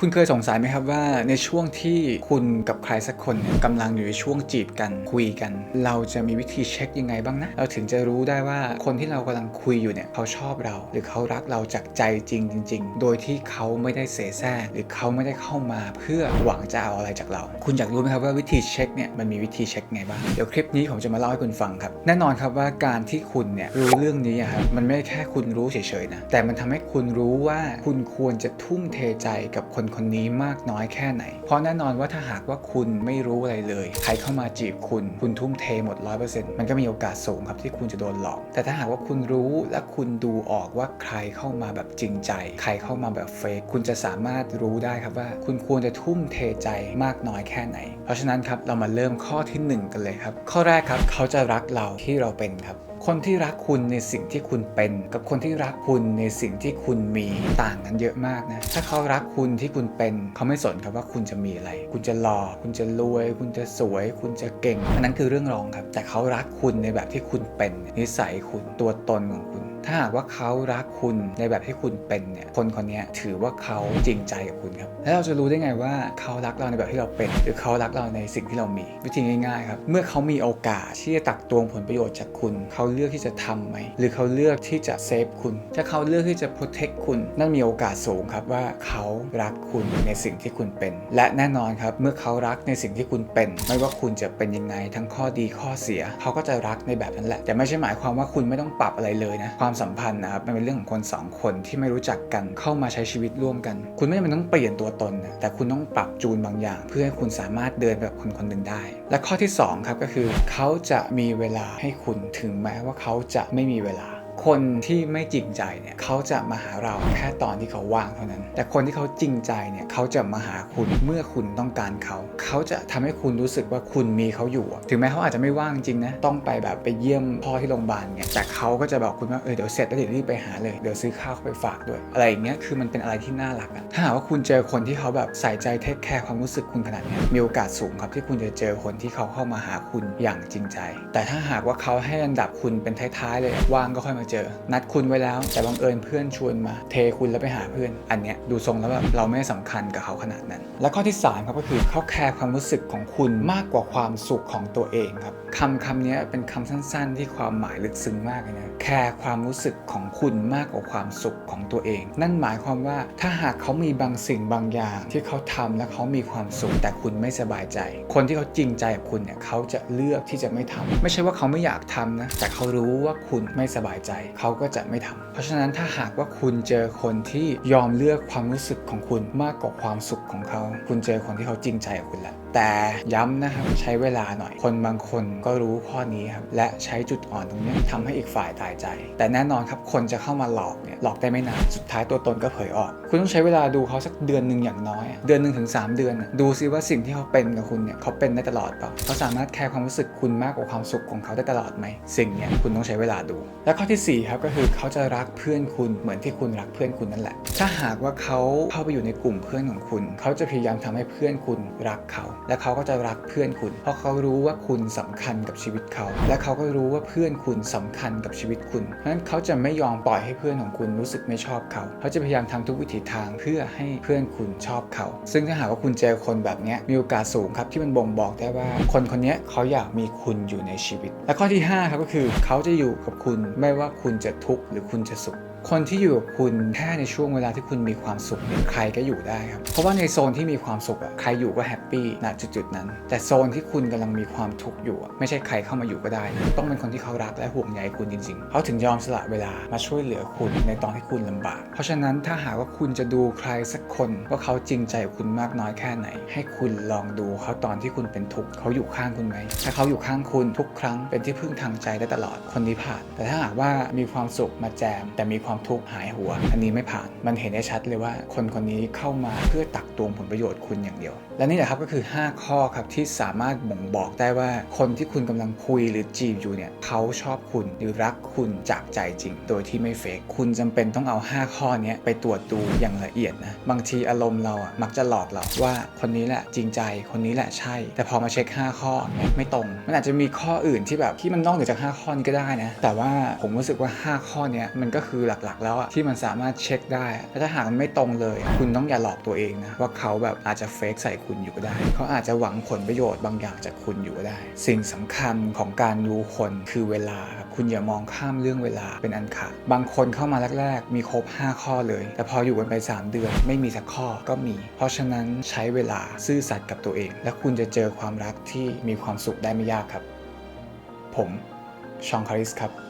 คุณเคยสงสัยไหมครับว่าในช่วงที่คุณกับใครสักคนเนี่ยกำลังอยู่ในช่วงจีบกันคุยกัน เราจะมีวิธีเช็คยังไงบ้างนะ เราถึงจะรู้ได้ว่าคนที่เรากำลังคุยอยู่เนี่ยเขาชอบเรา หรือเขารักเราจากใจจริงจริงๆ โดยที่เขาไม่ได้เสแสร้งหรือเขาไม่ได้เข้ามาเพื่อหวังจะเอาอะไรจากเรา คุณอยากรู้ไหมครับว่าวิธีเช็คเนี่ยมันมีวิธีเช็คไงบ้างเดี๋ยวคลิปนี้ผมจะมาเล่าให้คุณฟังครับแน่นอนครับว่าการที่คุณเนี่ยรู้เรื่องนี้ครับมันไม่แค่คุณรู้เฉยๆนะแต่มันทำให้คุณรู้ว่าคุณควรจะทุ่มเทใจกับคนคนนี้มากน้อยแค่ไหน เพราะแน่นอนว่าถ้าหากว่าคุณไม่รู้อะไรเลย ใครเข้ามาจีบคุณ คุณทุ่มเทหมด 100%มันก็มีโอกาสสูงครับที่คุณจะโดนหลอก แต่ถ้าหากว่าคุณรู้และคุณดูออกว่าใครเข้ามาแบบจริงใจ ใครเข้ามาแบบเฟกคุณจะสามารถรู้ได้ครับว่า คุณควรจะทุ่มเทใจมากน้อยแค่ไหน เพราะฉะนั้นครับเรามาเริ่มข้อที่หนึ่งกันเลยครับ ข้อแรกครับเขาจะรักเราที่เราเป็นครับ คนที่รักคุณในสิ่งที่คุณเป็น กับคนที่รักคุณในสิ่งที่คุณมีต่างกันเยอะมากนะถ้าเขารักคุณที่คุณเป็น เขาไม่สนครับว่าคุณจะมีอะไร คุณจะหล่อคุณจะรวย คุณจะสวย คุณจะเก่งอันนั้นคือเรื่องรองครับ แต่เขารักคุณในแบบที่คุณเป็น นิสัยคุณตัวตนของคุณถ้าหากว่าเขารักคุณในแบบที่คุณเป็นเนี่ยคนคนนี้ถือว่าเขาจริงใจกับคุณครับแล้วเราจะรู้ได้ไงว่าเขารักเราในแบบที่เราเป็น หรือเขารักเราในสิ่งที่เรามี วิธีง่ายๆครับเมื่อเขามีโอกาสที่จะตักตวงผลประโยชน์จากคุณเขาเลือกที่จะทำไหม หรือเขาเลือกที่จะเซฟคุณ ถ้าเขาเลือกที่จะโปรเทคคุณ นั่นมีโอกาสสูงครับว่าเขารักคุณในสิ่งที่คุณเป็น และแน่นอนครับเมื่อเขารักในสิ่งที่คุณเป็น ไม่ว่าคุณจะเป็นยังไงทั้งข้อดีข้อเสีย เขาก็จะรักในแบบนั้นแหละ แต่ไม่ใช่หมายความว่าคุณไม่ต้องปรับอะไรเลยนะ ความสัมพันธ์นะครับมันเป็นเรื่องของคนสองคนที่ไม่รู้จักกันเข้ามาใช้ชีวิตร่วมกัน คุณไม่จำเป็นต้องเปลี่ยนตัวตนนะแต่คุณต้องปรับจูนบางอย่าง เพื่อให้คุณสามารถเดินแบบคนคนหนึ่งได้ และข้อที่สองครับก็คือ เขาจะมีเวลาให้คุณถึงแม้ว่าเขาจะไม่มีเวลา คนที่ไม่จริงใจเนี่ยเขาจะมาหาเราแค่ตอนที่เขาว่างเท่านั้น แต่คนที่เขาจริงใจเนี่ยเขาจะมาหาคุณเมื่อคุณต้องการเขา เขาจะทำให้คุณรู้สึกว่าคุณมีเขาอยู่ ถึงแม้เขาอาจจะไม่ว่างจริงนะต้องไปแบบไปเยี่ยมพ่อที่โรงพยาบาลเนี่ยแต่เขาก็จะบอกคุณว่าเออเดี๋ยวเสร็จแล้วเดี๋ยวรีบไปหาเลยเดี๋ยวซื้อข้าวไปฝากด้วย อะไรอย่างเงี้ยคือมันเป็นอะไรที่น่ารักอะถ้าหากว่าคุณเจอคนที่เขาแบบใส่ใจเทคแคร์ความรู้สึกคุณขนาดนี้มีโอกาสสูงครับที่คุณจะเจอคนที่เขาเข้ามาหาคุณอย่างจริงใจ แต่ถ้าหากว่าเขาให้อันดับคุณเป็นท้ายๆเลยว่างก็ค่อยมาเจอ นัดคุณไว้แล้ว แต่บังเอิญเพื่อนชวนมา เทคุณแล้วไปหาเพื่อน อันเนี้ยดูทรงแล้วแบบเราไม่สำคัญกับเขาขนาดนั้น และข้อที่สามครับก็คือเขาแคร์ความรู้สึกของคุณมากกว่าความสุขของตัวเองครับคำคำเนี้ยเป็นคำสั้น ๆ ที่ความหมายลึกซึ้งมากเลยนะแคร์ความรู้สึกของคุณมากกว่าความสุขของตัวเอง นั่นหมายความว่าถ้าหากเขามีบางสิ่งบางอย่างที่เขาทำและเขามีความสุขแต่คุณไม่สบายใจ คนที่เขาจริงใจกับคุณเนี่ยเขาจะเลือกที่จะไม่ทำไม่ใช่ว่าเขาไม่อยากทำนะแต่เขารู้ว่าคุณไม่สบายใจเขาก็จะไม่ทำเพราะฉะนั้นถ้าหากว่าคุณเจอคนที่ยอมเลือกความรู้สึกของคุณมากกว่าความสุขของเขา คุณเจอคนที่เขาจริงใจกับคุณแล้วแต่ย้ำนะครับใช้เวลาหน่อย คนบางคนก็รู้ข้อนี้ครับและใช้จุดอ่อนตรงนี้ทำให้อีกฝ่ายตายใจ แต่แน่นอนครับคนจะเข้ามาหลอกเนี่ยหลอกได้ไม่นานสุดท้ายตัวตนก็เผยออกคุณต้องใช้เวลาดูเขาสักเดือนหนึ่งอย่างน้อย เดือนหนึ่งถึงสามเดือน ดูซิว่าสิ่งที่เขาเป็นกับคุณเนี่ยเขาเป็นได้ตลอดเปล่าเขาสามารถแคร์ความรู้สึกคุณมากกว่าความสุขของเขาได้ตลอดไหมสิ่งเนี้ยคุณต้องใช้เวลาดู และข้อที่สี่ครับก็คือเขาจะรักเพื่อนคุณเหมือนที่คุณรักเพื่อนคุณนั่นแหละ ถ้าหากว่าเขาเข้าไปอยู่ในกลุ่มเพื่อนของคุณ เขาจะพยายามทำให้เพื่อนคุณรักเขา และเขาก็จะรักเพื่อนคุณ เพราะเขารู้ว่าคุณสำคัญกับชีวิตเขา และเขาก็รู้ว่าเพื่อนคุณสำคัญกับชีวิตคุณเพราะฉะนั้นเขาจะไม่ยอมปล่อยให้เพื่อนของคุณรู้สึกไม่ชอบเขา เขาจะพยายามทำทุกวิถีทางเพื่อให้เพื่อนคุณชอบเขา ซึ่งถ้าหากว่าคุณเจอคนแบบนี้มีโอกาสสูงครับที่มันบ่งบอกได้ว่าคนคนนี้เขาอยากมีคุณอยู่ในชีวิต และข้อที่ห้าครับก็คือเขาจะอยู่กับคุณไม่ว่าคุณจะทุกข์หรือคุณจะสุข คนที่อยู่กับคุณแค่ในช่วงเวลาที่คุณมีความสุขใครก็อยู่ได้ครับ เพราะว่าในโซนที่มีความสุขอะใครอยู่ก็แฮปปี้ณจุดๆนั้น แต่โซนที่คุณกำลังมีความทุกข์อยู่ไม่ใช่ใครเข้ามาอยู่ก็ได้ ต้องเป็นคนที่เขารักและห่วงใยคุณจริงๆเขาถึงยอมสละเวลามาช่วยเหลือคุณในตอนที่คุณลำบาก เพราะฉะนั้นถ้าหากว่าคุณจะดูใครสักคนว่าเขาจริงใจกับคุณมากน้อยแค่ไหน ให้คุณลองดูเขาตอนที่คุณเป็นทุกข์เขาอยู่ข้างคุณไหมถ้าเขาอยู่ข้างคุณทุกครั้งเป็นที่พึ่งทางใจได้ตลอดคนนี้ผ่าน แต่ถ้าหากว่ามีความสุขมาแจมแต่มีความทุกข์หายหัว อันนี้ไม่ผ่าน มันเห็นได้ชัดเลยว่าคนคนนี้เข้ามาเพื่อตักตวงผลประโยชน์คุณอย่างเดียว และนี่แหละครับก็คือ 5 ข้อครับที่สามารถบ่งบอกได้ว่าคนที่คุณกำลังคุยหรือจีบอยู่เนี่ยเขาชอบคุณหรือรักคุณจากใจจริง โดยที่ไม่เฟกคุณจำเป็นต้องเอา 5 ข้อนี้ไปตรวจดูอย่างละเอียดนะบางทีอารมณ์เราอะมักจะหลอกเราว่าคนนี้แหละจริงใจคนนี้แหละใช่ แต่พอมาเช็ค 5 ข้อนี่ไม่ตรง มันอาจจะมีข้ออื่นที่แบบที่มันนอกเหนือจาก 5 ข้อนี้ก็ได้นะแต่ว่าผมรู้สึกว่า 5 ข้อนี้มันก็คือหลักๆ แล้วอะที่มันสามารถเช็คได้แล้วถ้าหากมันไม่ตรงเลย คุณต้องอย่าหลอกตัวเองนะว่าเขาแบบอาจจะเฟกใส่คุณอยู่ก็ได้ เขาอาจจะหวังผลประโยชน์บางอย่างจากคุณอยู่ก็ได้ สิ่งสำคัญของการรู้คนคือเวลาครับคุณอย่ามองข้ามเรื่องเวลาเป็นอันขาดบางคนเข้ามาแรก ๆ มีครบ 5 ข้อเลย แต่พออยู่กันไป 3 เดือน ไม่มีสักข้อก็มี เพราะฉะนั้นใช้เวลาซื่อสัตย์กับตัวเอง และคุณจะเจอความรักที่มีความสุขได้ไม่ยากครับ ผมชองคาริสครับ